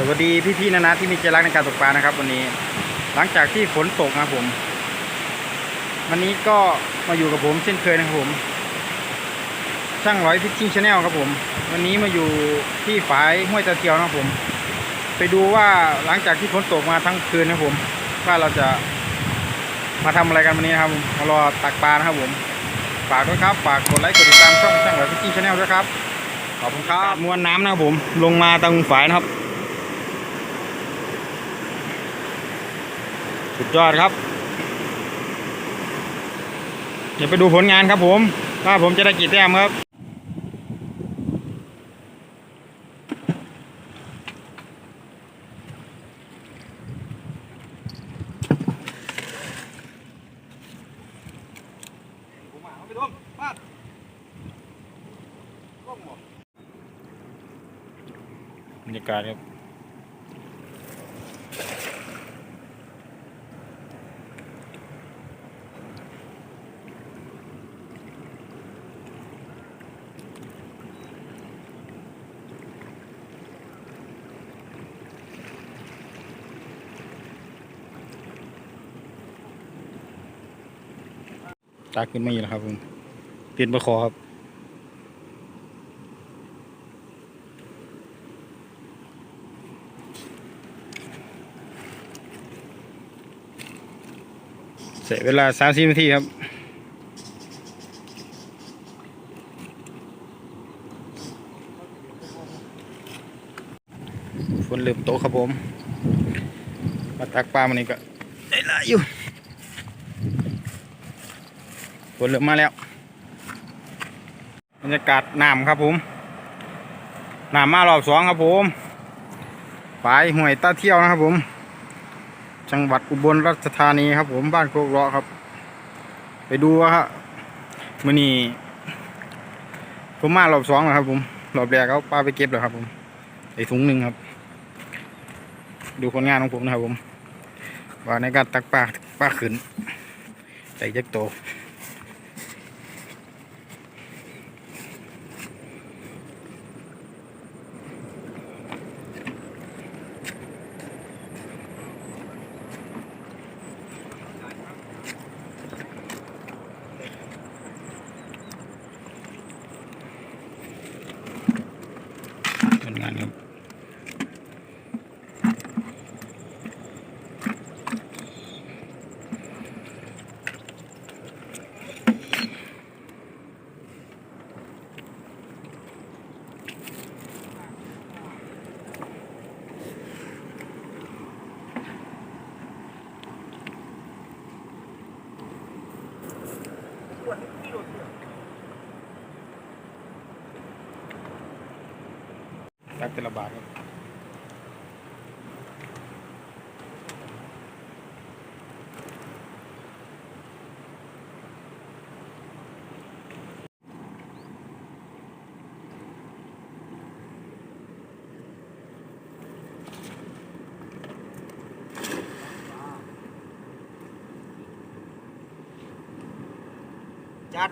สวัสดีพี่ๆนะนะที่มีใจรักในการตกปลานะครับ วันนี้ หลังจากที่ฝนตกนะผม วันนี้ก็มาอยู่กับผมเช่นเคยนะครับผม ช่างร้อยพิชชิ่งชาแนลครับผม วันนี้มาอยู่ที่ฝายห้วยตะเกียวนะครับผม ไปดูว่าหลังจากที่ฝนตกมาทั้งคืนนะครับผม ว่าเราจะมาทำอะไรกันวันนี้นะครับมมารอตักปลานะครับผม ฝากด้วยครับ ฝากกดไลค์กดติดตามช่องช่างร้อยพิชชิ่งชาแนลด้วยครับ ขอบคุณครับมวลน้ำนะครับผม ลงมาตรงฝายนะครับ สุดยอดครับ เดี๋ยวไปดูผลงานครับผมว่าผมจะได้กี่แต้มครับบรรยากาศครับ ตาขึ้นมาอยู่แล้วครับผมเปลี่ยนประคอครับเสียเวลาสามสิบนาทีครับฝนเริ่มตครับผม มาตักปลามันนี่ก็ได้ละอยู่ ฝนเริ่มมาแล้วบรรยากาศน้ำครับผมน้ำมารอบสองครับผมฝายห่วยตาเที่ยวนะครับผม จังหวัดอุบลราชธานีครับ ผมบ้านโคกเลาะครับ ไปดูว่าฮะมื่อนี้ผมมารอบสองแล้วครับ ผมรอบแรกเขาปลาไปเก็บแล้วครับ ผมไอถุงหนึ่งครับ ดูผลงานของผมนะครับผมว่าในการตักปลาปลาขึ้นใส่ยักษ์โต ผลงานครับ ตักแต่ละบาทครับ จัด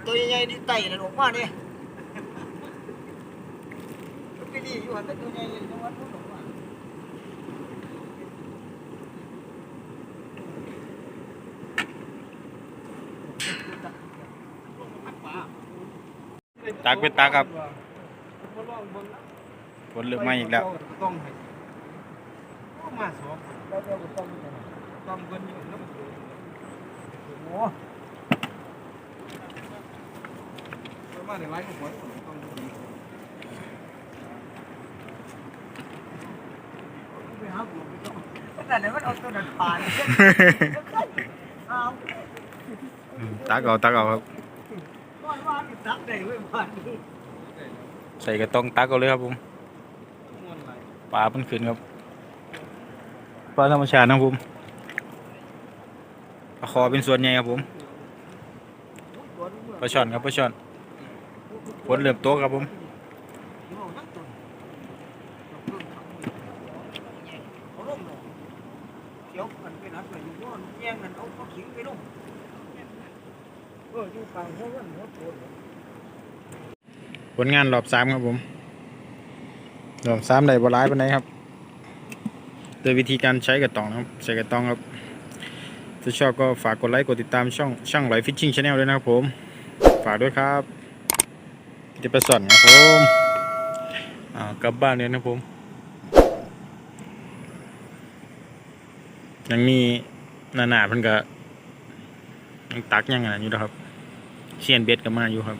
ตาเนี่ยมันก็ดีอยู่หันแต่ตัวใหญ่ๆจังหวัดนู้นออกมากเป็นตักครับฝนเริ่มมาอีกแล้วต้องมาสองแล้วเดี๋ยวก็ต้องต้องเงินอยู่น้ำโอ้มาในไลฟ์ของผมต้อง ไปหาผมไปต้องแต่เดี๋ยวมันเอาตัวนั้นผ่านเอาตักเอาตักเอาครับ ก้อนว่าตักได้เว้ยผ่านนี่ใส่กระต้องตักเอาเลยครับผมปลามันขึ้นครับปลาธรรมชาตินะครับผมปลาคอเป็นส่วนใหญ่ครับผมปลาช่อนครับปลาช่อนฝนเริ่มตกครับผม เขียวมั นไปนัดไปอยู่ว่าแย่งกันเอาเขาขิงไปลงเอออยู่กลางหัววันหัวโตผลงานรอบสามครับผมรอบสามได้บหลายปานครับโดยวิธีการใช้กระตองนะครับใช้กระตองครับถ้าชอบก็ฝากกดไลค์กดติดตามช่องช่างไหลฟิชชิ่งชาแนลด้วยนะครับผม ฝากด้วยครับจะไปสอนครับผมอ่ากลับบ้านเลยนะครับผม ยังมีหนาๆเพิ่นก็ยังตักยังไงอยู่นะครับเชียนเบ็ดก็มาอยู่ครับ